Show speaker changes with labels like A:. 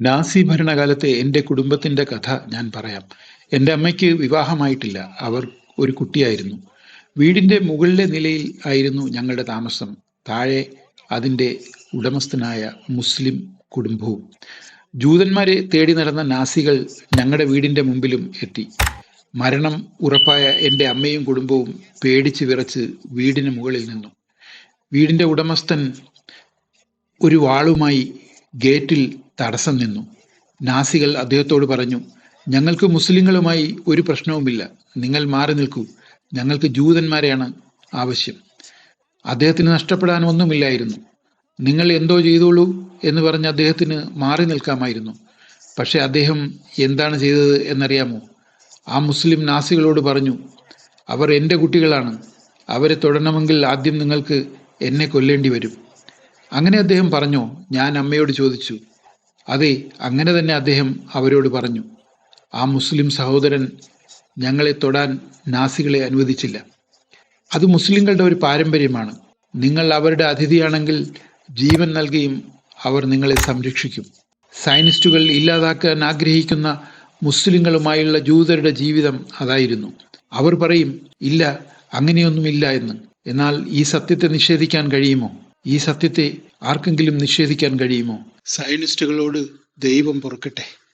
A: Nazi ഭരണകാലത്തെ എന്റെ കുടുംബത്തിന്റെ കഥ ഞാൻ പറയാം. എന്റെ അമ്മയ്ക്ക് വിവാഹമായിട്ടില്ല. അവർ ഒരു കുട്ടിയായിരുന്നു. വീടിന്റെ മുകളിലെ നിലയിൽ ആയിരുന്നു ഞങ്ങളുടെ താമസം. താഴെ അതിന്റെ ഉടമസ്ഥനായ മുസ്ലിം കുടുംബവും. ജൂതന്മാരെ തേടി നടന്ന നാസികൾ ഞങ്ങളുടെ വീടിന്റെ മുമ്പിലും എത്തി. മരണം ഉറപ്പായ എന്റെ അമ്മയും കുടുംബവും പേടിച്ച് വിറച്ച് വീടിന് മുകളിൽ നിന്നു. വീടിന്റെ ഉടമസ്ഥൻ ഒരു വാളുമായി ഗേറ്റിൽ തടസ്സം നിന്നു. നാസികൾ അദ്ദേഹത്തോട് പറഞ്ഞു ഞങ്ങൾക്ക് മുസ്ലിങ്ങളുമായി ഒരു പ്രശ്നവുമില്ല. നിങ്ങൾ മാറി നിൽക്കൂ. ഞങ്ങൾക്ക് ജൂതന്മാരെയാണ് ആവശ്യം. അദ്ദേഹത്തിന് നഷ്ടപ്പെടാൻ ഒന്നുമില്ലായിരുന്നു നിങ്ങൾ എന്തോ ചെയ്തോളൂ എന്ന് പറഞ്ഞ് അദ്ദേഹത്തിന് മാറി നിൽക്കാമായിരുന്നു. പക്ഷെ അദ്ദേഹം എന്താണ് ചെയ്തത് എന്നറിയാമോ? ആ മുസ്ലിം നാസികളോട് പറഞ്ഞു അവർ എന്റെ കുട്ടികളാണ്. അവരെ തൊടണമെങ്കിൽ ആദ്യം നിങ്ങൾക്ക് എന്നെ കൊല്ലേണ്ടി വരും. അങ്ങനെ അദ്ദേഹം പറഞ്ഞു ഞാൻ അമ്മയോട് ചോദിച്ചു അതെ അങ്ങനെ തന്നെ അദ്ദേഹം അവരോട് പറഞ്ഞു ആ മുസ്ലിം സഹോദരൻ ഞങ്ങളെ തൊടാൻ നാസികളെ അനുവദിച്ചില്ല. അത് മുസ്ലിങ്ങളുടെ ഒരു പാരമ്പര്യമാണ്. നിങ്ങൾ അവരുടെ അതിഥിയാണെങ്കിൽ ജീവൻ നൽകിയും അവർ നിങ്ങളെ സംരക്ഷിക്കും. സയനിസ്റ്റുകൾ ഇല്ലാതാക്കാൻ ആഗ്രഹിക്കുന്ന മുസ്ലിങ്ങളുമായുള്ള ജൂതരുടെ ജീവിതം അതായിരുന്നു. അവർ പറയും ഇല്ല അങ്ങനെയൊന്നുമില്ല എന്ന്. എന്നാൽ ഈ സത്യത്തെ നിഷേധിക്കാൻ കഴിയുമോ? ഈ സത്യത്തെ ആർക്കെങ്കിലും നിഷേധിക്കാൻ കഴിയുമോ? സയനിസ്റ്റുകളോട് ദൈവം പൊറുക്കട്ടെ.